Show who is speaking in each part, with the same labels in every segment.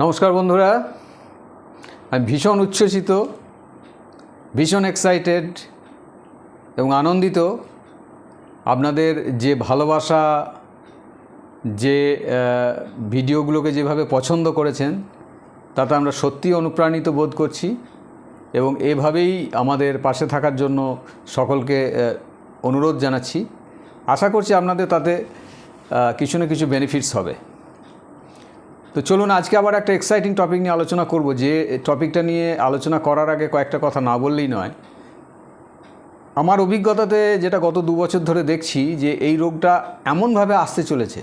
Speaker 1: নমস্কার বন্ধুরা। আমি ভীষণ উচ্ছ্বসিত, ভীষণ এক্সাইটেড এবং আনন্দিত আপনাদের যে ভালোবাসা, যে ভিডিওগুলোকে যেভাবে পছন্দ করেছেন, তাতে আমরা সত্যি অনুপ্রাণিত বোধ করছি এবং এভাবেই আমাদের পাশে থাকার জন্য সকলকে অনুরোধ জানাচ্ছি। আশা করছি আপনাদের তাতে কিছু না কিছু বেনিফিটস হবে। তো চলুন, আজকে আবার একটা এক্সাইটিং টপিক নিয়ে আলোচনা করব যে টপিকটা নিয়ে আলোচনা করার আগে কয়েকটা কথা না বললেই নয়। আমার অভিজ্ঞতাতে যেটা গত দু বছর ধরে দেখছি যে এই রোগটা এমনভাবে আসতে চলেছে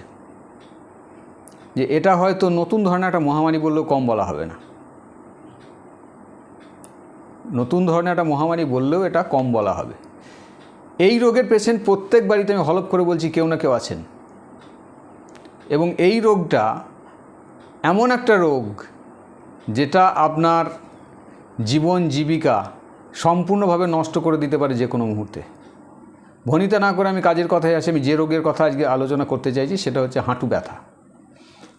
Speaker 1: যে এটা হয়তো নতুন ধরনের একটা মহামারী বললেও কম বলা হবে না। নতুন ধরনের একটা মহামারী বললেও এটা কম বলা হবে। এই রোগের পেশেন্ট প্রত্যেক বাড়িতে আমি হলপ করে বলছি, কেউ না কেউ আছেন। এবং এই রোগটা এমন একটা রোগ যেটা আপনার জীবন জীবিকা সম্পূর্ণভাবে নষ্ট করে দিতে পারে যে কোনো মুহূর্তে। ভনিতা না করে আমি কাজের কথায় আসি, আমি যে রোগের কথা আজকে আলোচনা করতে চাইছি সেটা হচ্ছে হাঁটু ব্যথা।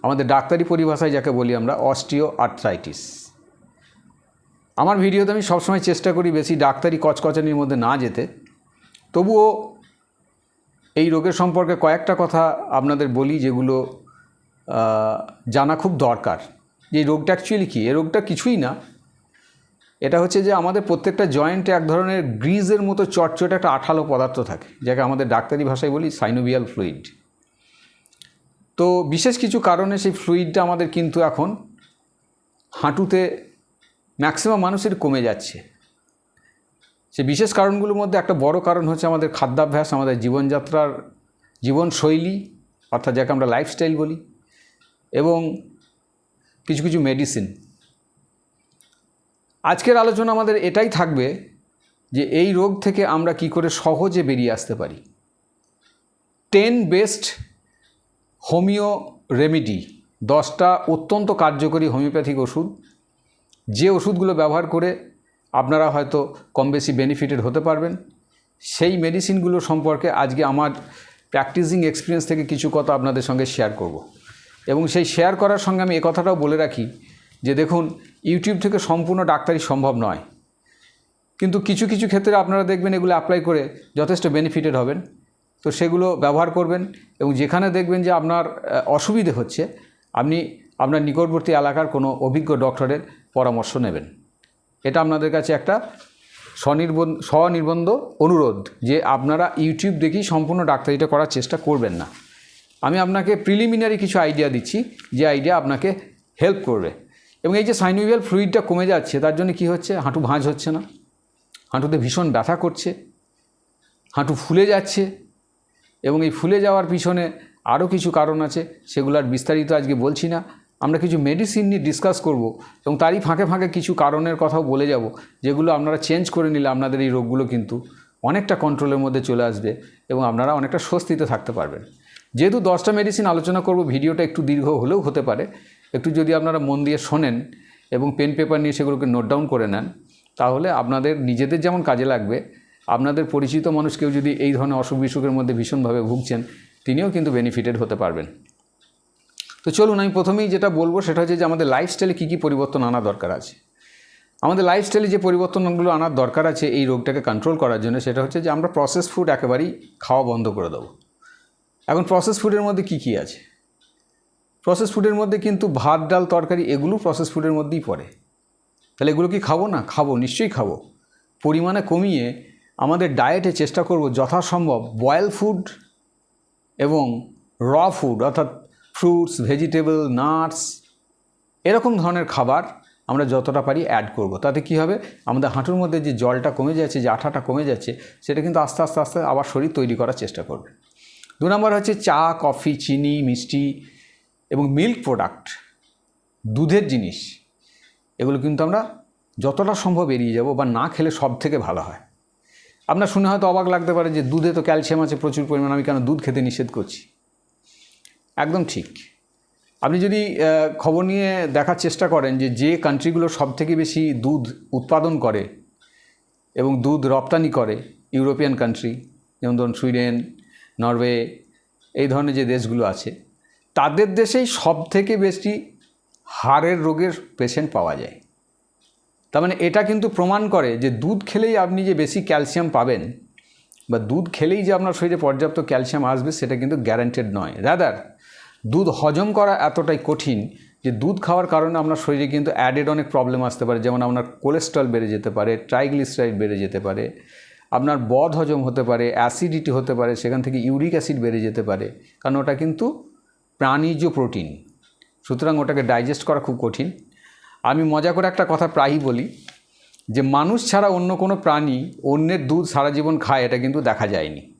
Speaker 1: আমাদের ডাক্তারি পরিভাষায় যাকে বলি আমরা অস্টিও আর্থ্রাইটিস আমার ভিডিওতে আমি সবসময় চেষ্টা করি বেশি ডাক্তারি কচকচানির মধ্যে না যেতে। তবুও এই রোগের সম্পর্কে কয়েকটা কথা আপনাদের বলি যেগুলো জানা খুব দরকার যে রোগটা অ্যাকচুয়ালি কী? এ রোগটা কিছুই না। এটা হচ্ছে যে আমাদের প্রত্যেকটা জয়েন্টে এক ধরনের গ্রিজের মতো চটচটে একটা আঠালো পদার্থ থাকে, যাকে আমাদের ডাক্তারি ভাষায় বলি সাইনোভিয়াল ফ্লুইড তো বিশেষ কিছু কারণে সেই ফ্লুইডটা আমাদের কিন্তু এখন হাঁটুতে ম্যাক্সিমাম মানুষের কমে যাচ্ছে। সে বিশেষ কারণগুলোর মধ্যে একটা বড় কারণ হচ্ছে আমাদের খাদ্যাভ্যাস, আমাদের জীবনযাত্রার জীবনশৈলী, অর্থাৎ যাকে আমরা লাইফস্টাইল বলি। এবং কিছু কিছু মেডিসিন আজকের আলোচনা আমাদের এটাই থাকবে যে এই রোগ থেকে আমরা কি করে সহজে বেরিয়ে আসতে পারি। টেন বেস্ট হোমিও রেমিডি দশটা অত্যন্ত কার্যকরী হোমিওপ্যাথিক ওষুধ। যে ওষুধগুলো ব্যবহার করে আপনারা হয়তো কম বেশি বেনিফিটেড হতে পারবেন। সেই মেডিসিনগুলো সম্পর্কে আজকে আমার প্র্যাকটিসিং এক্সপিরিয়েন্স থেকে কিছু কথা আপনাদের সঙ্গে শেয়ার করব। এবং সেই শেয়ার করার সঙ্গে আমি এ কথাটাও বলে রাখি যে দেখুন ইউটিউব থেকে সম্পূর্ণ ডাক্তারি সম্ভব নয়। কিন্তু কিছু কিছু ক্ষেত্রে আপনারা দেখবেন এগুলো অ্যাপ্লাই করে যথেষ্ট বেনিফিটেড হবেন। তো সেগুলো ব্যবহার করবেন এবং যেখানে দেখবেন যে আপনার অসুবিধে হচ্ছে, আপনি আপনার নিকটবর্তী এলাকার কোনো অভিজ্ঞ ডক্টরের পরামর্শ নেবেন। এটা আপনাদের কাছে একটা স্বনির্বন্ধ স্বনির্বন্ধ অনুরোধ যে আপনারা ইউটিউব দেখেই সম্পূর্ণ ডাক্তারিটা করার চেষ্টা করবেন না। আমি আপনাকে প্রিলিমিনারি কিছু আইডিয়া দিচ্ছি, যে আইডিয়া আপনাকে হেল্প করবে। এবং এই যে সাইনোভিয়াল ফ্লুইডটা কমে যাচ্ছে, তার জন্য কি হচ্ছে? হাঁটু ভাঁজ হচ্ছে না। হাঁটুতে ভীষণ ব্যথা করছে। হাঁটু ফুলে যাচ্ছে। এবং এই ফুলে যাওয়ার পিছনে আরও কিছু কারণ আছে, সেগুলো আর বিস্তারিত আজকে বলছি না। আমরা কিছু মেডিসিন নিয়ে ডিসকাস করব এবং তারই ফাঁকে ফাঁকে কিছু কারণের কথাও বলে যাব, যেগুলো আপনারা চেঞ্জ করে নিলে আপনাদের এই রোগগুলো কিন্তু অনেকটা কন্ট্রোলের মধ্যে চলে আসবে এবং আপনারা অনেকটা স্বস্তিতে থাকতে পারবেন। যেহেতু দশটা মেডিসিন আলোচনা করব, ভিডিওটা একটু দীর্ঘ হলেও হতে পারে। একটু যদি আপনারা মন দিয়ে শোনেন এবং পেন পেপার নিয়ে সেগুলোকে নোট ডাউন করে নেন, তাহলে আপনাদের নিজেদের যেমন কাজে লাগবে, আপনাদের পরিচিত মানুষ কেউ যদি এই ধরনের অসুখ বিসুখের মধ্যে ভীষণভাবে ভুগছেন, তিনিও কিন্তু বেনিফিটেড হতে পারবেন। তো চলুন, আমি প্রথমেই যেটা বলব সেটা হচ্ছে যে আমাদের লাইফস্টাইলে কী কী পরিবর্তন আনা দরকার আছে। আমাদের লাইফস্টাইলে যে পরিবর্তনগুলো আনার দরকার আছে এই রোগটাকে কন্ট্রোল করার জন্য, সেটা হচ্ছে যে আমরা প্রসেস ফুড একেবারেই খাওয়া বন্ধ করে দেবো। এখন প্রসেস ফুডের মধ্যে কী কী আছে? প্রসেস ফুডের মধ্যে কিন্তু ভাত, ডাল, তরকারি এগুলো প্রসেস ফুডের মধ্যেই পড়ে। তাহলে এগুলো কি খাব? না, খাব, নিশ্চয়ই খাব। পরিমাণে কমিয়ে আমাদের ডায়েটে চেষ্টা করব যথাসম্ভব বয়েল ফুড এবং র ফুড অর্থাৎ ফ্রুটস ভেজিটেবল নাটস এরকম ধরনের খাবার আমরা যতটা পারি অ্যাড করব। তাতে কি হবে? আমাদের হাঁটুর মধ্যে যে জলটা কমে যাচ্ছে, যে আঠাটা কমে যাচ্ছে, সেটা কিন্তু আস্তে আস্তে আস্তে আবার শরীর তৈরি করার চেষ্টা করবে। দু নম্বর হচ্ছে চা, কফি, চিনি, মিষ্টি এবং মিল্ক প্রোডাক্ট, দুধের জিনিস, এগুলো কিন্তু আমরা যতটা সম্ভব এড়িয়ে যাব বা না খেলে সব থেকে ভালো হয়। আপনার শুনে হয়তো অবাক লাগতে পারে যে দুধে তো ক্যালসিয়াম আছে, প্রচুর পরিমাণ, আমি কেন দুধ খেতে নিষেধ করছি? একদম ঠিক। আপনি যদি খবর নিয়ে দেখার চেষ্টা করেন যে যে কান্ট্রিগুলো সব থেকে বেশি দুধ উৎপাদন করে এবং দুধ রপ্তানি করে, ইউরোপিয়ান কান্ট্রি যেমন ধরুন সুইডেন নরওয়ে, এই ধরনের যে দেশগুলো আছে, তাদের দেশেই সব থেকে বেশি হাড়ের রোগের পেশেন্ট পাওয়া যায়। তার মানে এটা কিন্তু প্রমাণ করে যে দুধ খেলেই আপনি যে বেশি ক্যালসিয়াম পাবেন বা দুধ খেলেই যে আপনার শরীরে পর্যাপ্ত ক্যালসিয়াম আসবে, সেটা কিন্তু গ্যারান্টেড নয়। রাদার দুধ হজম করা এতটাই কঠিন যে দুধ খাওয়ার কারণে আপনার শরীরে কিন্তু অ্যাডেড অনেক প্রবলেম আসতে পারে, যেমন আপনার কোলেস্ট্রল বেড়ে যেতে পারে ট্রাইগ্লিসারাইড বেড়ে যেতে পারে আপনার বদ হজম হতে পারে অ্যাসিডিটি হতে পারে, সেখান থেকে ইউরিক অ্যাসিড বেড়ে যেতে পারে। কারণ ওটা কিন্তু প্রাণীজ প্রোটিন সুতরাং ওটাকে ডাইজেস্ট করা খুব কঠিন। আমি মজা করে একটা কথা প্রায়ই বলি, যে মানুষ ছাড়া অন্য কোনো প্রাণী অন্যের দুধ সারা জীবন খায়, এটা কিন্তু দেখা যায়নি।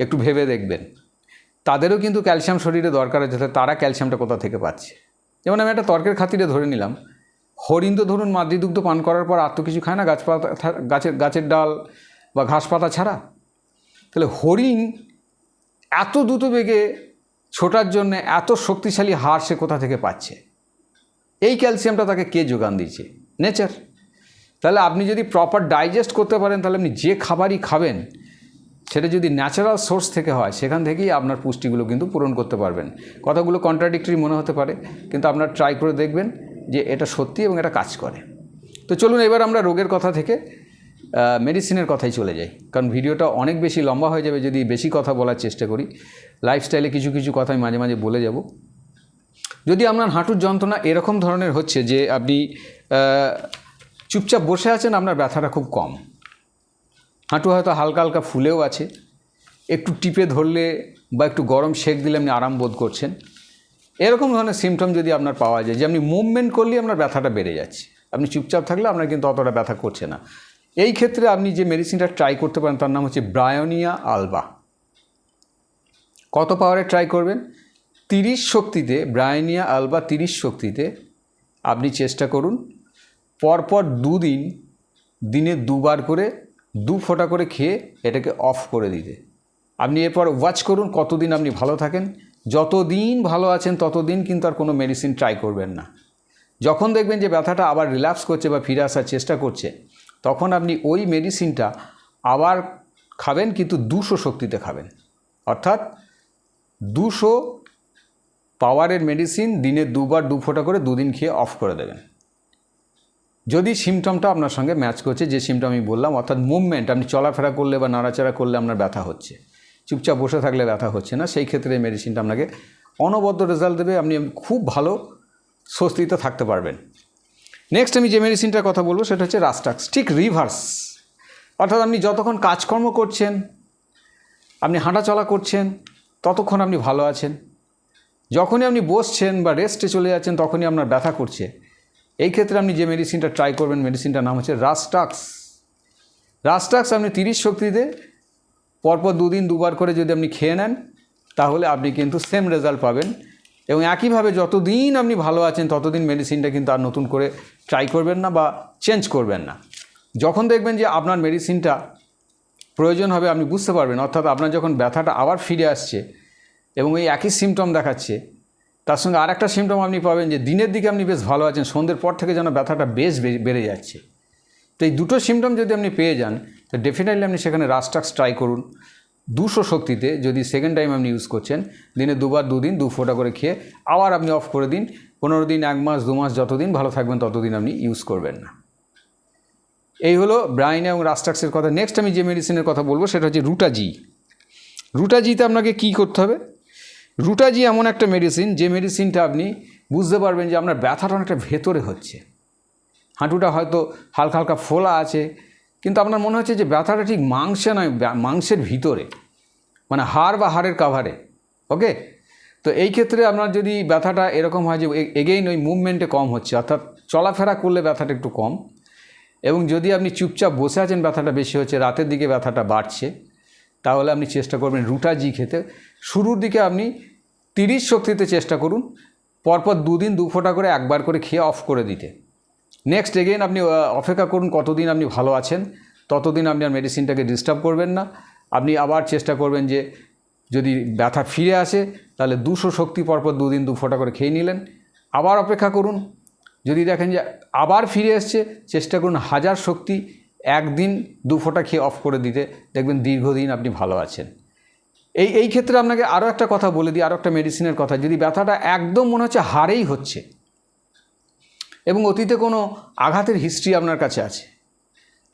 Speaker 1: একটু ভেবে দেখবেন। তাদেরও কিন্তু ক্যালসিয়াম শরীরে দরকার আছে, তারা ক্যালসিয়ামটা কোথা থেকে পাচ্ছে? যেমন আমি একটা তর্কের খাতিরে ধরে নিলাম হরিণ তো ধরুন মাতৃদুগ্ধ পান করার পর আর তো কিছু খায় না গাছপাতা গাছের গাছের ডাল বা ঘাস পাতা ছাড়া। তাহলে হরিণ এত দ্রুত বেগে ছোটার জন্য এত শক্তিশালী হার সে কোথা থেকে পাচ্ছে? এই ক্যালসিয়ামটা তাকে কে যোগান দিচ্ছে নেচার। তাহলে আপনি যদি প্রপার ডাইজেস্ট করতে পারেন, তাহলে আপনি যে খাবারই খাবেন, সেটা যদি ন্যাচারাল সোর্স থেকে হয়, সেখান থেকেই আপনার পুষ্টিগুলো কিন্তু পূরণ করতে পারবেন। কথাগুলো কন্ট্রাডিক্টরি মনে হতে পারে, কিন্তু আপনার ট্রাই করে দেখবেন। যে এটা সত্যি এবং এটা কাজ করে। তো চলুন এবার আমরা রোগের কথা থেকে মেডিসিনের কথাই চলে যাই। কারণ ভিডিওটা অনেক বেশি লম্বা হয়ে যাবে যদি বেশি কথা বলার চেষ্টা করি। লাইফস্টাইলে কিছু কিছু কথা আমি মাঝে মাঝে বলে যাব। যদি আপনার হাঁটুর যন্ত্রণা এরকম ধরনের হচ্ছে যে আপনি চুপচাপ বসে আছেন, আপনার ব্যথাটা খুব কম। হাঁটু হয়তো হালকা হালকা ফুলেও আছে। একটু টিপে ধরলে বা একটু গরম সেক দিলে আপনি আরাম বোধ করছেন। এরকম ধরনের সিমটম যদি আপনার পাওয়া যায়, যে আপনি মুভমেন্ট করলেই আপনার ব্যথাটা বেড়ে যাচ্ছে। আপনি চুপচাপ থাকলে আপনার কিন্তু অতটা ব্যথা করছে না। এই ক্ষেত্রে আপনি যে মেডিসিনটা ট্রাই করতে পারেন, তার নাম হচ্ছে ব্রায়োনিয়া আলবা কত পাওয়ারে ট্রাই করবেন? তিরিশ শক্তিতে ব্রায়োনিয়া আলবা তিরিশ শক্তিতে আপনি চেষ্টা করুন, পরপর দুদিন, দিনে দুবার করে, দু ফোঁটা করে খেয়ে এটাকে অফ করে দিতে। আপনি এরপর ওয়াচ করুন কতদিন আপনি ভালো থাকেন। যতদিন ভালো আছেন, ততদিন কিন্তু আর কোনো মেডিসিন ট্রাই করবেন না। যখন দেখবেন যে ব্যথাটা আবার রিল্যাক্স করছে বা ফিরে আসার চেষ্টা করছে, তখন আপনি ওই মেডিসিনটা আবার খাবেন, কিন্তু দুশো শক্তিতে খাবেন। অর্থাৎ দুশো পাওয়ারের মেডিসিন দিনে দুবার, দু ফোঁটা করে দুদিন খেয়ে অফ করে দেবেন। যদি সিমটমটা আপনার সঙ্গে ম্যাচ করছে, যে সিমটম আমি বললাম, অর্থাৎ মুভমেন্ট আপনি চলাফেরা করলে বা নাড়াচাড়া করলে আপনার ব্যথা হচ্ছে। চুপচাপ বসে থাকলে ব্যথা হচ্ছে না। সেই ক্ষেত্রে মেডিসিনটা আপনাকে অনবদ্য রেজাল্ট দেবে। আপনি খুব ভালো স্বস্তিতে থাকতে পারবেন। নেক্সট আমি যে মেডিসিনটার কথা বলব, সেটা হচ্ছে রাস্টাক্স ঠিক রিভার্স অর্থাৎ আপনি যতক্ষণ কাজকর্ম করছেন, আপনি হাঁটাচলা করছেন, ততক্ষণ আপনি ভালো আছেন। যখনই আপনি বসছেন বা রেস্টে চলে যাচ্ছেন, তখনই আপনার ব্যথা করছে। এই ক্ষেত্রে আপনি যে মেডিসিনটা ট্রাই করবেন মেডিসিনটার নাম হচ্ছে রাস্টাক্স রাস্টাক্স আপনি তিরিশ শক্তিতে পরপর দুদিন, দুবার করে যদি আপনি খেয়ে নেন, তাহলে আপনি কিন্তু সেম রেজাল্ট পাবেন। এবং একইভাবে যতদিন আপনি ভালো আছেন, ততদিন মেডিসিনটা কিন্তু আর নতুন করে ট্রাই করবেন না বা চেঞ্জ করবেন না। যখন দেখবেন যে আপনার মেডিসিনটা প্রয়োজন হবে, আপনি বুঝতে পারবেন। অর্থাৎ আপনার যখন ব্যথাটা আবার ফিরে আসছে এবং এই একই সিমটম দেখাচ্ছে, তার সঙ্গে আর একটা সিমটম আপনি পাবেন যে দিনের দিকে আপনি বেশ ভালো আছেন, সন্ধ্যের পর থেকে যেন ব্যথাটা বেশ বেড়ে যাচ্ছে। তো এই দুটো সিমটম যদি আপনি পেয়ে যান তো ডেফিনেটলি আপনি সেখানে রাস্টাক্স ট্রাই করুন। দুশো শক্তিতে যদি সেকেন্ড টাইম আপনি ইউজ করছেন, দিনে দুবার, দুদিন, দু ফোঁটা করে খেয়ে আবার আপনি অফ করে দিন। পনেরো দিন, এক মাস, দু মাস, যতদিন ভালো থাকবেন, ততদিন আপনি ইউজ করবেন না। এই হলো ব্রাইন এবং রাস্টাক্সের কথা। নেক্সট আমি যে মেডিসিনের কথা বলব, সেটা হচ্ছে রুটাজি। রুটাজিতে আপনাকে কি করতে হবে? রুটাজি এমন একটা মেডিসিন যে মেডিসিনটা আপনি বুঝতে পারবেন যে আপনার ব্যথাটা অনেকটা ভেতরে হচ্ছে। হাঁটুটা হয়তো হালকা হালকা ফোলা আছে কিন্তু আপনার মনে হচ্ছে যে ব্যথাটা ঠিক মাংসে নয় মাংসের ভিতরে মানে হাড় বা হাড়ের কাভারে ওকে তো এই ক্ষেত্রে আপনার যদি ব্যথাটা এরকম হয় যে এগেইন ওই মুভমেন্টে কম হচ্ছে, অর্থাৎ চলাফেরা করলে ব্যথাটা একটু কম, এবং যদি আপনি চুপচাপ বসে আছেন, ব্যথাটা বেশি হচ্ছে, রাতের দিকে ব্যথাটা বাড়ছে, তাহলে আপনি চেষ্টা করবেন রুটাজি খেতে। শুরুর দিকে আপনি তিরিশ শক্তিতে চেষ্টা করুন, পরপর দুদিন, দু ফোঁটা করে একবার করে খেয়ে অফ করে দিতে। নেক্সট এগেইন আপনি অপেক্ষা করুন কতদিন আপনি ভালো আছেন। ততদিন আপনি আর মেডিসিনটাকে ডিস্টার্ব করবেন না। আপনি আবার চেষ্টা করবেন যে, যদি ব্যথা ফিরে আসে, তাহলে দুশো শক্তি পরপর দুদিন দু ফোঁটা করে খেয়ে নিলেন। আবার অপেক্ষা করুন। যদি দেখেন যে, আবার ফিরে এসছে, চেষ্টা করুন হাজার শক্তি একদিন দু ফোঁটা খেয়ে অফ করে দিতে। দেখবেন দীর্ঘদিন আপনি ভালো আছেন। এই এই ক্ষেত্রে আপনাকে আরও একটা কথা বলে দিই আরও একটা মেডিসিনের কথা। যদি ব্যথাটা একদম মনে হচ্ছে হারেই হচ্ছে এবং অতীতে কোনো আঘাতের হিস্ট্রি আপনার কাছে আছে?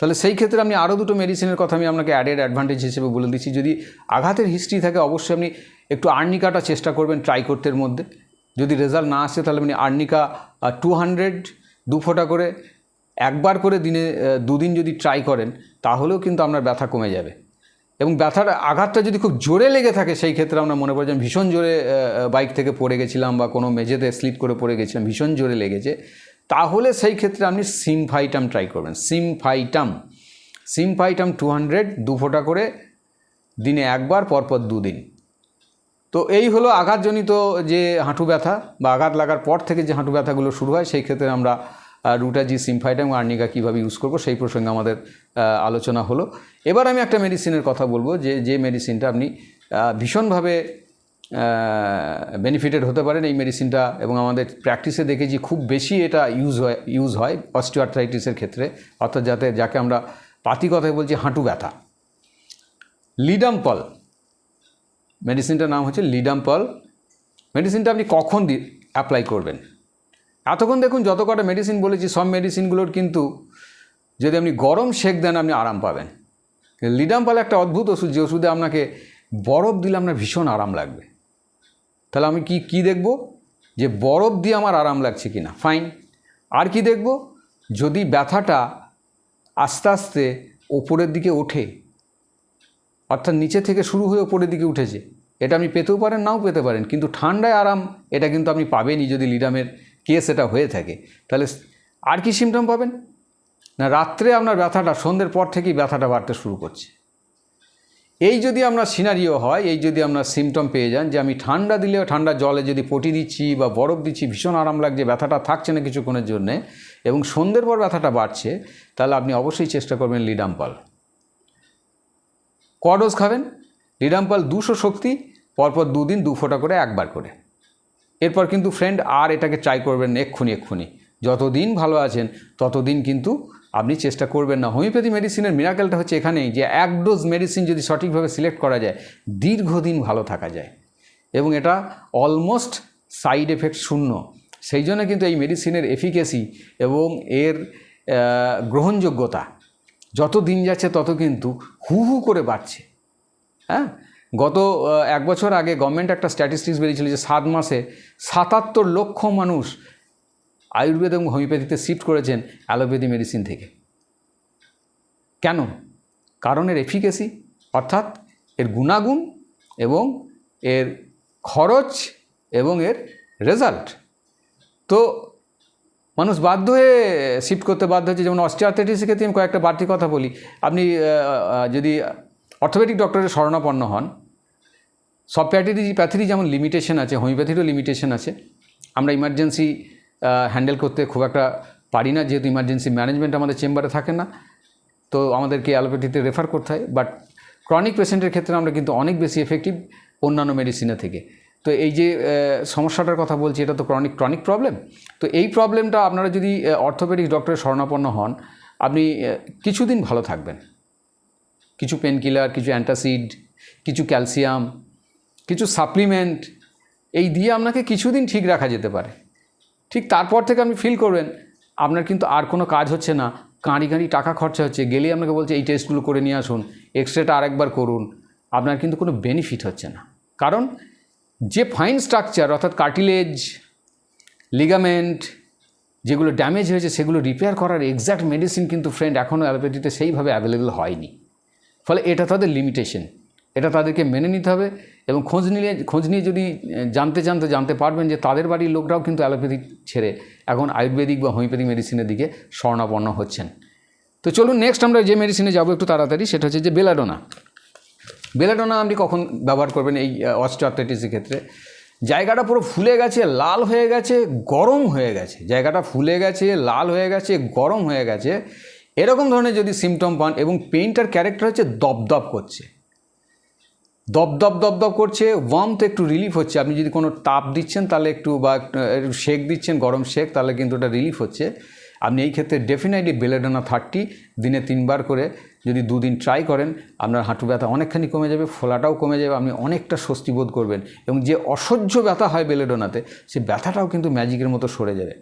Speaker 1: তাহলে সেই ক্ষেত্রে আপনি আরও দুটো মেডিসিনের কথা আমি আপনাকে অ্যাডেড অ্যাডভান্টেজ হিসেবে বলে দিচ্ছি। যদি আঘাতের হিস্ট্রি থাকে, অবশ্যই আপনি একটু আর্নিকাটা চেষ্টা করবেন ট্রাই করতে মধ্যে। যদি রেজাল্ট না আসে, তাহলে আপনি আর্নিকা টু হান্ড্রেড দু ফোঁটা করে, একবার করে দিনে দুদিন যদি ট্রাই করেন, তাহলেও কিন্তু আপনার ব্যথা কমে যাবে। এবং ব্যথার আঘাতটা যদি খুব জোরে লেগে থাকে, সেই ক্ষেত্রে আমরা মনে করি ভীষণ জোরে বাইক থেকে পড়ে গেছিলাম বা কোনো মেঝেতে স্লিপ করে পড়ে গেছিলাম, ভীষণ জোরে লেগেছে। তাহলে সেই ক্ষেত্রে আপনি সিমফাইটাম ট্রাই করবেন। সিমফাইটাম সিমফাইটাম টু হান্ড্রেড দু ফোঁটা করে দিনে একবার, পরপর দুদিন। তো এই হলো আঘাতজনিত যে হাঁটু ব্যথা বা আঘাত লাগার পর থেকে যে হাঁটু ব্যথাগুলো শুরু হয়, সেই ক্ষেত্রে আমরা রুটাজি সিমফাইটাম আর্নিকা কীভাবে ইউজ করব, সেই প্রসঙ্গে আমাদের আলোচনা হলো। এবার আমি একটা মেডিসিনের কথা বলব, যে যে মেডিসিনটা আপনি ভীষণভাবে বেনিফিটেড হতে পারেন এই মেডিসিনটা এবং আমাদের প্র্যাকটিসে দেখেছি খুব বেশি এটা ইউজ হয় ইউজ হয় অস্টিওআর্থ্রাইটিসের ক্ষেত্রে। অর্থাৎ যাতে, যাকে আমরা পাতি কথায় বলছি হাঁটু ব্যথা। লিডাম্পল মেডিসিনটার নাম হচ্ছে লিডাম্পল মেডিসিনটা আপনি কখন অ্যাপ্লাই করবেন? এতক্ষণ দেখুন যত কটা মেডিসিন বলেছি, সব মেডিসিনগুলোর কিন্তু যদি আপনি গরম শেক দেন, আপনি আরাম পাবেন। লিডাম্পাল একটা অদ্ভুত ওষুধ, যে ওষুধে আপনাকে বরফ দিলে আপনার ভীষণ আরাম লাগবে। তাহলে আমি কি কি দেখব? যে বরফ দিয়ে আমার আরাম লাগছে কি না ফাইন আর কি দেখব? যদি ব্যথাটা আস্তে আস্তে ওপরের দিকে ওঠে, অর্থাৎ নিচে থেকে শুরু হয়ে ওপরের দিকে উঠেছে, এটা আপনি পেতেও পারেন, নাও পেতে পারেন, কিন্তু ঠান্ডায় আরাম এটা কিন্তু আপনি পাবেনই যদি লিডামের কেস এটা হয়ে থাকে। তাহলে আর কি সিমটম পাবেন? না, রাত্রে আপনার ব্যথাটা, সন্ধ্যের পর থেকেই ব্যথাটা বাড়তে শুরু করছে। এই যদি আপনার সিনারিও হয়, এই যদি আপনার সিমটম পেয়ে যান যে আমি ঠান্ডা দিলেও ঠান্ডা জলে যদি পটি দিচ্ছি বা বরফ দিচ্ছি, ভীষণ আরাম লাগছে, ব্যথাটা থাকছে না কিছুক্ষণের জন্যে এবং সন্ধ্যের পর ব্যথাটা বাড়ছে, তাহলে আপনি অবশ্যই চেষ্টা করবেন লিডাম্পাল। ক ডোজ খাবেন? লিডাম্পাল দুশো শক্তি, পরপর দুদিন দু ফোঁটা করে একবার করে। এরপর কিন্তু ফ্রেন্ড আর এটাকে ট্রাই করবেন এক্ষুনি এক্ষুনি। যতদিন ভালো আছেন, ততদিন কিন্তু আপনি চেষ্টা করবেন না। হোমিওপ্যাথি মেডিসিনের মিরাকেলটা হচ্ছে এখানেই যে এক ডোজ মেডিসিন যদি সঠিকভাবে সিলেক্ট করা যায়, দীর্ঘদিন ভালো থাকা যায়। এবং এটা অলমোস্ট সাইড এফেক্ট শূন্য। সেই জন্য কিন্তু এই মেডিসিনের এফিকেসি এবং এর গ্রহণযোগ্যতা যত দিন যাচ্ছে তত কিন্তু হু হু করে বাড়ছে। হ্যাঁ? গত এক বছর আগে গভর্নমেন্ট একটা স্ট্যাটিস্টিক্স বেরিয়েছিল যে সাত মাসে সাতাত্তর লক্ষ মানুষ আয়ুর্বেদ এবং হোমিওপ্যাথিতে শিফট করেছেন অ্যালোপ্যাথি মেডিসিন থেকে। কেন? কারণ এর এফিকেসি অর্থাৎ এর গুণাগুণ এবং এর খরচ এবং এর রেজাল্ট তো মানুষ বাধ্য হয়ে শিফট করতে বাধ্য হচ্ছে, যেমন অস্টিওআর্থাইটিসের ক্ষেত্রে আমি কয়েকটা বাড়তি কথা বলি। আপনি যদি অর্থোপেডিক ডক্টরের শরণাপন্ন হন সব প্যাথিরই প্যাথিরই যেমন লিমিটেশন আছে হোমিওপ্যাথিরও লিমিটেশন আছে, আমরা ইমার্জেন্সি হ্যান্ডেল করতে খুব একটা পারি না, যেহেতু ইমার্জেন্সি ম্যানেজমেন্ট আমাদের চেম্বারে থাকে না। তো আমাদেরকে অ্যালোপ্যাথিতে রেফার করতে হয় বাট ক্রনিক পেশেন্টের ক্ষেত্রে আমরা কিন্তু অনেক বেশি এফেক্টিভ অন্যান্য মেডিসিনের থেকে। তো এই যে সমস্যাটার কথা বলছি, এটা তো ক্রনিক ক্রনিক প্রবলেম তো এই প্রবলেমটা আপনারা যদি অর্থোপেডিক ডক্টরের শরণাপন্ন হন, আপনি কিছুদিন ভালো থাকবেন। কিছু পেনকিলার কিছু অ্যান্টাসিড কিছু ক্যালসিয়াম কিছু সাপ্লিমেন্ট এই দিয়ে আপনাকে কিছুদিন ঠিক রাখা যেতে পারে। ঠিক তারপর থেকে আপনি ফিল করবেন, আপনার কিন্তু আর কোনো কাজ হচ্ছে না। কাঁড়ি কাঁড়ি টাকা খরচা হচ্ছে, গেলেই আপনাকে বলছে, এই টেস্টগুলো করে নিয়ে আসুন এক্স রেটা আরেকবার করুন। আপনার কিন্তু কোনো বেনিফিট হচ্ছে না। কারণ যে ফাইন স্ট্রাকচার অর্থাৎ কার্টিলেজ লিগামেন্ট যেগুলো ড্যামেজ হয়েছে, সেগুলো রিপেয়ার করার এক্স্যাক্ট মেডিসিন কিন্তু ফ্রেন্ড এখনও অ্যালোপ্যাথিতে সেইভাবে অ্যাভেলেবেল হয়নি। ফলে এটা তাদের লিমিটেশন এটা তাদেরকে মেনে নিতে হবে এবং খোঁজ নিলে, খোঁজ নিয়ে যদি জানতে জানতে জানতে পারবেন যে তাদের বাড়ির লোকরাও কিন্তু অ্যালোপ্যাথিক ছেড়ে এখন আয়ুর্বেদিক বা হোমিওপ্যাথিক মেডিসিনের দিকে স্বর্ণাপন্ন হচ্ছেন। তো চলুন নেক্সট আমরা যে মেডিসিনে যাব একটু তাড়াতাড়ি, সেটা হচ্ছে যে বেলাডোনা বেলাডোনা আপনি কখন ব্যবহার করবেন এই অস্টিওআর্থাইটিসের ক্ষেত্রে? জায়গাটা পুরো ফুলে গেছে, লাল হয়ে গেছে, গরম হয়ে গেছে। জায়গাটা ফুলে গেছে, লাল হয়ে গেছে, গরম হয়ে গেছে। এরকম ধরনের যদি সিমটম পান এবং পেইন্টার ক্যারেক্টার হচ্ছে দপদপ করছে। দপদপ দপদপ করছে ওয়ার্ম তো একটু রিলিফ হচ্ছে। আপনি যদি কোনো তাপ দিচ্ছেন, তাহলে একটু বা শেক দিচ্ছেন, গরম শেক তাহলে কিন্তু ওটা রিলিফ হচ্ছে। আপনি এই ক্ষেত্রে ডেফিনেটলি বেলেডোনা থার্টি দিনে তিনবার করে যদি দুদিন ট্রাই করেন, আপনার হাঁটু ব্যথা অনেকখানি কমে যাবে, ফোলাটাও কমে যাবে, আপনি অনেকটা স্বস্তি বোধ করবেন। এবং যে অসহ্য ব্যথা হয় বেলেডোনাতে সে ব্যথাটাও কিন্তু ম্যাজিকের মতো সরে যাবে।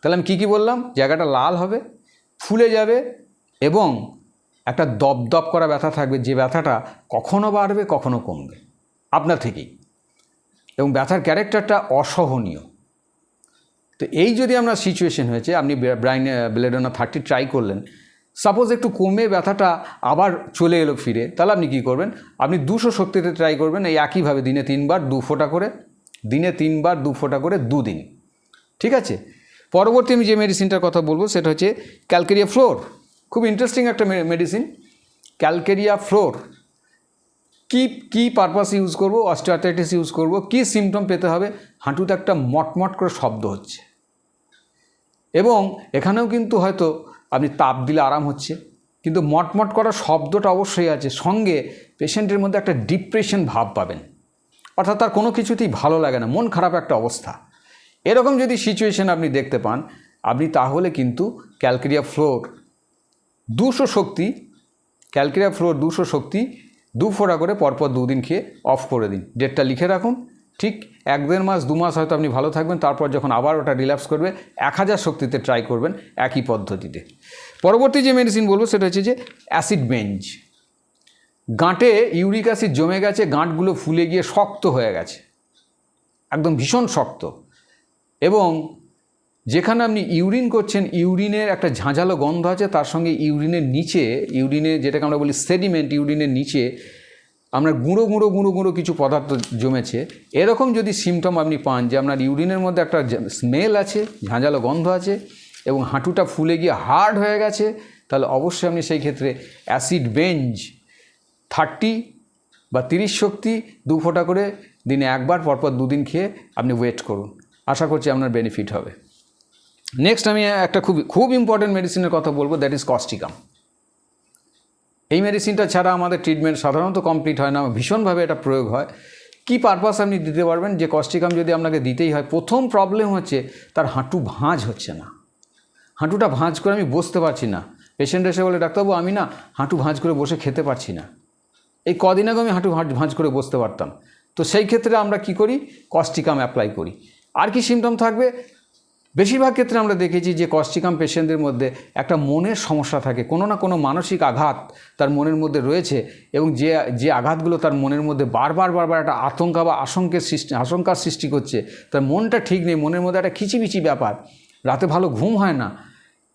Speaker 1: তাহলে আমি কী কী বললাম? জায়গাটা লাল হবে, ফুলে যাবে এবং একটা দপদপ করা ব্যথা থাকবে, যে ব্যথাটা কখনো বাড়বে, কখনো কমবে। আপনার থেকেই। এবং ব্যথার ক্যারেক্টারটা অসহনীয়। তো এই যদি আপনার সিচুয়েশন হয়েছে, আপনি ব্রাইন ব্লেডোনা থার্টি ট্রাই করলেন সাপোজ একটু কমে ব্যথাটা আবার চলে এলো ফিরে, তাহলে আপনি কী করবেন? আপনি দুশো শক্তিতে ট্রাই করবেন, এই একইভাবে দিনে তিনবার দু ফোঁটা করে, দিনে তিনবার দু ফোঁটা করে দুদিন। ঠিক আছে? পরবর্তী আমি যে মেডিসিনটার কথা বলব, সেটা হচ্ছে ক্যালকেরিয়া ফ্লোর খুব ইন্টারেস্টিং একটা মেডিসিন ক্যালকেরিয়া ফ্লোর কি কি পারপাস ইউজ করব? অস্টিওআর্থাইটিস ইউজ করব? কি সিমটম পেতে হবে? হাঁটুতে একটা মটমট করে শব্দ হচ্ছে। এবং এখানেও কিন্তু হয়তো আপনি তাপ দিলে আরাম হচ্ছে, কিন্তু মটমট করা শব্দটা অবশ্যই আছে। সঙ্গে পেশেন্টের মধ্যে একটা ডিপ্রেশন ভাব পাবেন। অর্থাৎ তার কোনো কিছুতেই ভালো লাগে না, মন খারাপ একটা অবস্থা। এরকম যদি সিচুয়েশন আপনি দেখতে পান, আপনি তাহলে কিন্তু ক্যালকেরিয়া ফ্লোর দুশো শক্তি ক্যালকেরিয়া ফ্লোর দুশো শক্তি, দু ফোঁটা করে পরপর দুদিন খেয়ে অফ করে দিন। ডেটটা লিখে রাখুন। ঠিক এক দেড় মাস, দু মাস হয়তো আপনি ভালো থাকবেন, তারপর যখন আবার ওটা রিল্যাপস করবে, এক হাজার শক্তিতে ট্রাই করবেন একই পদ্ধতিতে। পরবর্তী যে মেডিসিন বলব, সেটা হচ্ছে যে অ্যাসিড বেঞ্জ গাঁটে ইউরিক অ্যাসিড জমে গেছে, গাঁটগুলো ফুলে গিয়ে শক্ত হয়ে গেছে। একদম ভীষণ শক্ত। এবং যেখানে আপনি ইউরিন করছেন, ইউরিনের একটা ঝাঁঝালো গন্ধ আছে, তার সঙ্গে ইউরিনের নিচে, ইউরিনে যেটাকে আমরা বলি সেডিমেন্ট, ইউরিনের নিচে আমরা গুঁড়ো গুঁড়ো গুঁড়ো গুঁড়ো কিছু পদার্থ জমেছে। এরকম যদি সিমটম আপনি পান যে আপনার ইউরিনের মধ্যে একটা স্মেল আছে, ঝাঁঝালো গন্ধ আছে এবং হাঁটুটা ফুলে গিয়ে হার্ড হয়ে গেছে, তাহলে অবশ্যই আপনি সেই ক্ষেত্রে অ্যাসিড বেঞ্জ থার্টি বা তিরিশ শক্তি দু ফোঁটা করে দিনে একবার, পরপর দুদিন খেয়ে আপনি ওয়েট করুন। আশা করছি আপনার বেনিফিট হবে। নেক্সট আমি একটা খুব খুব ইম্পর্টেন্ট মেডিসিনের কথা বলব দ্যাট ইজ কস্টিকাম এই মেডিসিনটা ছাড়া আমাদের ট্রিটমেন্ট সাধারণত কমপ্লিট হয় না, ভীষণভাবে এটা প্রয়োগ হয়। কি পারপাস আপনি দিতে পারবেন? যে কস্টিকাম যদি আপনাকে দিতেই হয়, প্রথম প্রবলেম হচ্ছে তার হাঁটু ভাঁজ হচ্ছে না। হাঁটুটা ভাঁজ করে আমি বসতে পারছি না। পেশেন্ট এসে বলে, ডাক্তারবাবু, আমি না হাঁটু ভাঁজ করে বসে খেতে পারছি না। এই কদিন আগে আমি হাঁটু ভাঁজ- ভাঁজ করে বসতে পারতাম। তো সেই ক্ষেত্রে আমরা কি করি? কস্টিকাম অ্যাপ্লাই করি। আর কি সিমটম থাকবে? বেশিরভাগ ক্ষেত্রে আমরা দেখেছি যে কস্টিকাম পেশেন্টদের মধ্যে একটা মনের সমস্যা থাকে, কোনো না কোনো মানসিক আঘাত তার মনের মধ্যে রয়েছে এবং যে যে আঘাতগুলো তার মনের মধ্যে বারবার বারবার একটা আতঙ্কা বা আশঙ্কের সৃষ্টি, আশঙ্কার সৃষ্টি করছে, তার মনটা ঠিক নেই, মনের মধ্যে একটা খিচিবিচি ব্যাপার, রাতে ভালো ঘুম হয় না,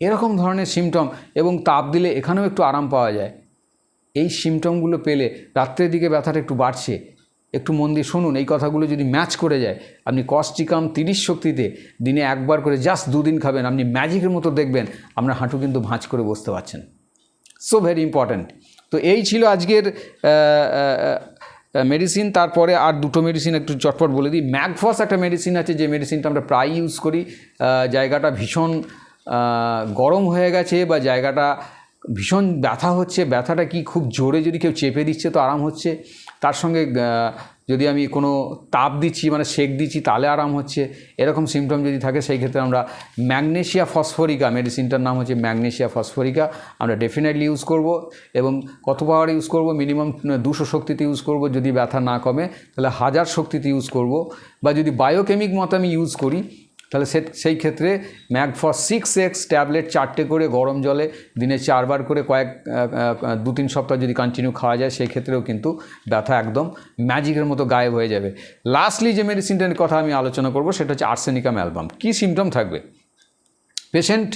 Speaker 1: এরকম ধরনের সিমটম এবং তাপ দিলে এখানেও একটু আরাম পাওয়া যায়। এই সিমটমগুলো পেলে রাত্রের দিকে ব্যথাটা একটু বাড়ছে একটু মন দিয়ে শুনুন, এই কথাগুলো যদি ম্যাচ করে যায়, আপনি কস্টিকাম তিরিশ শক্তিতে দিনে একবার করে জাস্ট দুদিন খাবেন, আপনি ম্যাজিকের মতো দেখবেন, আপনার হাঁটু কিন্তু ভাঁজ করে বসতে পারছেন। সো ভেরি ইম্পর্ট্যান্ট তো এই ছিল আজকের মেডিসিন তারপরে আর দুটো মেডিসিন একটু চটপট বলে দিই। ম্যাগফস একটা মেডিসিন আছে, যে মেডিসিনটা আমরা প্রায় ইউজ করি। জায়গাটা ভীষণ গরম হয়ে গেছে বা জায়গাটা ভীষণ ব্যথা হচ্ছে। ব্যথাটা কি খুব জোরে যদি কেউ চেপে দিচ্ছে তো আরাম হচ্ছে। তার সঙ্গে যদি আমি কোনো তাপ দিচ্ছি মানে সেক দিচ্ছি, তাহলে আরাম হচ্ছে। এরকম সিমটম যদি থাকে, সেই ক্ষেত্রে আমরা ম্যাগনেশিয়া ফসফরিকা মেডিসিনটার নাম হচ্ছে ম্যাগনেশিয়া ফসফরিকা, আমরা ডেফিনেটলি ইউজ করব এবং কত পাওয়ার ইউজ করব? মিনিমাম দুশো শক্তিতে ইউজ করব। যদি ব্যথা না কমে, তাহলে হাজার শক্তিতে ইউজ করব। বা যদি বায়োকেমিক মতো আমি ইউজ করি তাহলে সেই ক্ষেত্রে ম্যাগফর সিক্স এক্স ট্যাবলেট চারটে করে গরম জলে দিনে চারবার করে কয়েক দু তিন সপ্তাহ যদি কন্টিনিউ খাওয়া যায়, সেই ক্ষেত্রেও কিন্তু ব্যথা একদম ম্যাজিকের মতো গায়েব হয়ে যাবে। লাস্টলি যে মেডিসিনটার কথা আমি আলোচনা করব, সেটা হচ্ছে আর্সেনিকাম অ্যালবাম কী সিমটম থাকবে? পেশেন্ট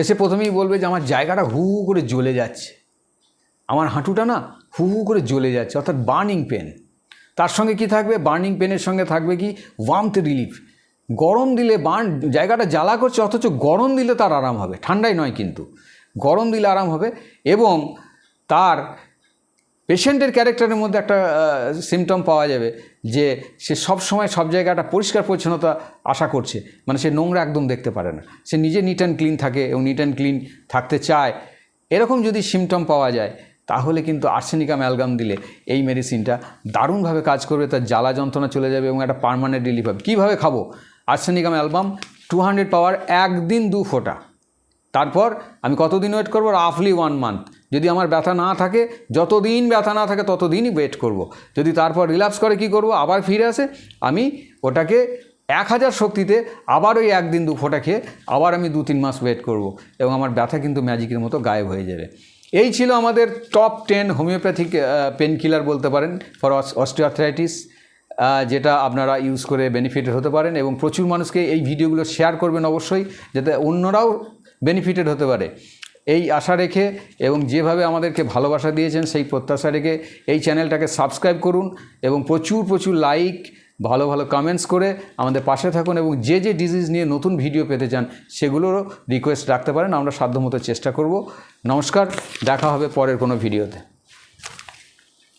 Speaker 1: এসে প্রথমেই বলবে যে, আমার জায়গাটা হু হু করে জ্বলে যাচ্ছে। আমার হাঁটুটা না হু হু করে জ্বলে যাচ্ছে, অর্থাৎ বার্নিং পেন তার সঙ্গে কি থাকবে? বার্নিং পেনের সঙ্গে থাকবে কি? ওয়ার্মথ রিলিফ গরম দিলে বার্ন জায়গাটা জ্বালা করছে, অথচ গরম দিলে তার আরাম হবে। ঠান্ডাই নয় কিন্তু। গরম দিলে আরাম হবে এবং তার পেশেন্টের ক্যারেক্টারের মধ্যে একটা সিমটম পাওয়া যাবে যে সে সব সময় সব জায়গাটা পরিষ্কার পরিচ্ছন্নতা আশা করছে। মানে সে নোংরা একদম দেখতে পারে না। সে নিজে নিট অ্যান্ড ক্লিন থাকে এবং নিট অ্যান্ড ক্লিন থাকতে চায়। এরকম যদি সিমটম পাওয়া যায়, তাহলে কিন্তু আর্সেনিকাম অ্যালগাম দিলে এই মেডিসিনটা দারুণভাবে কাজ করবে, তার জ্বালা যন্ত্রণা চলে যাবে এবং একটা পারমানেন্ট রিলিফ হবে। কীভাবে খাব? Arsenicum album two hundred power একদিন দু ফোঁটা। তারপর আমি কতদিন ওয়েট করব? রাফলি ওয়ান মান্থ যদি আমার ব্যথা না থাকে, যতদিন ব্যথা না থাকে, ততদিনই ওয়েট করব। যদি তারপর রিল্যাপস করে কি করব? আবার ফিরে আসে, আমি ওটাকে এক হাজার শক্তিতে আবার ওই একদিন দু ফোঁটা খেয়ে আবার আমি দু তিন মাস ওয়েট করব এবং আমার ব্যথা কিন্তু ম্যাজিকের মতো গায়েব হয়ে যাবে। এই ছিল আমাদের top ten homeopathic pain killer বলতে পারেন ফর অস্টিওআর্থ্রাইটিস যেটা আপনারা ইউজ করে বেনিফিটেড হতে পারেন এবং প্রচুর মানুষকে এই ভিডিওগুলো শেয়ার করবেন অবশ্যই, যাতে অন্যরাও বেনিফিটেড হতে পারে। এই আশা রেখে এবং যেভাবে আমাদেরকে ভালোবাসা দিয়েছেন, সেই প্রত্যাশা রেখে এই চ্যানেলটাকে সাবস্ক্রাইব করুন এবং প্রচুর প্রচুর লাইক ভালো ভালো কমেন্টস করে আমাদের পাশে থাকুন এবং যে যে ডিজিজ নিয়ে নতুন ভিডিও পেতে চান, সেগুলোরও রিকোয়েস্ট রাখতে পারেন। আমরা সাধ্যমতো চেষ্টা করব। নমস্কার, দেখা হবে পরের কোনো ভিডিওতে